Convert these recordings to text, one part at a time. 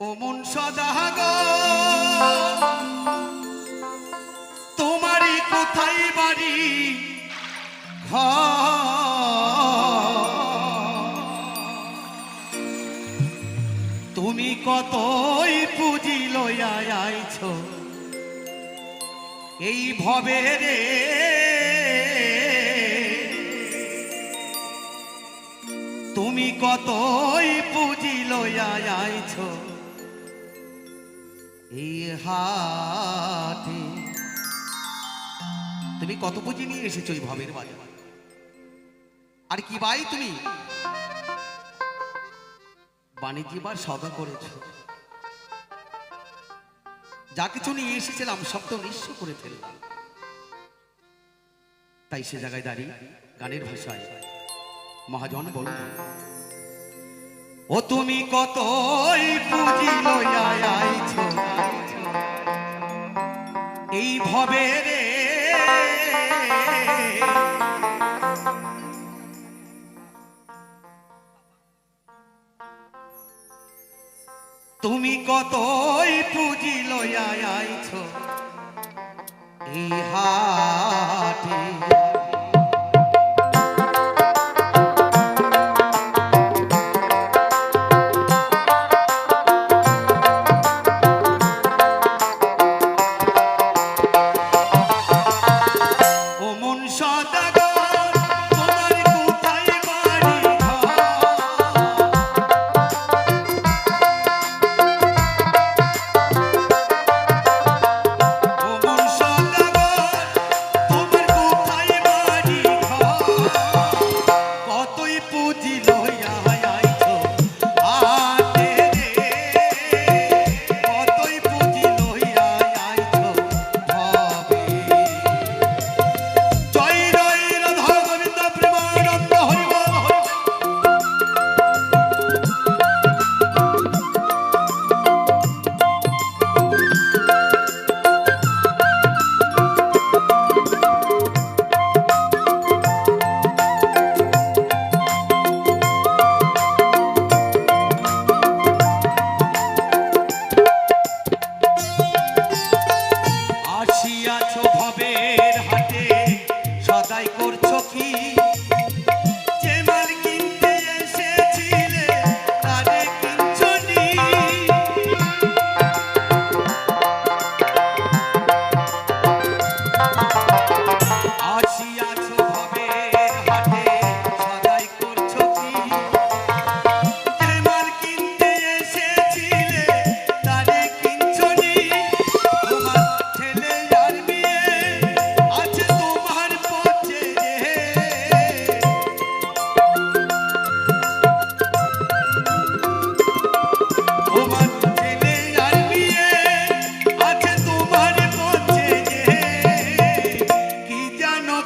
ও মন সদাগ তোমারই কোথায় বাড়ি? তুমি কতই পুঁজি লইয়া আইছ? এই ভবে রে। তুমি কতই পুঁজি লইয়া আইছ? এই তুমি কত পুঁজি নিয়ে এসেছ এই ভবের বাজার আর কি ভাই তুমি? বাণিজ্য বার সদা করেছ। যা কিছু নিয়ে এসেছিলাম, সব তো নিঃস্ব করে ফেললাম। তাই সে জায়গায় দাঁড়িয়ে গানের ভাষায় মহাজন বলুন ও তুমি কতই পুঁজি লইয়া আইছ? এই ভবে রে। তুমি কতই পুঁজি লইয়া আইছ এই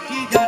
কি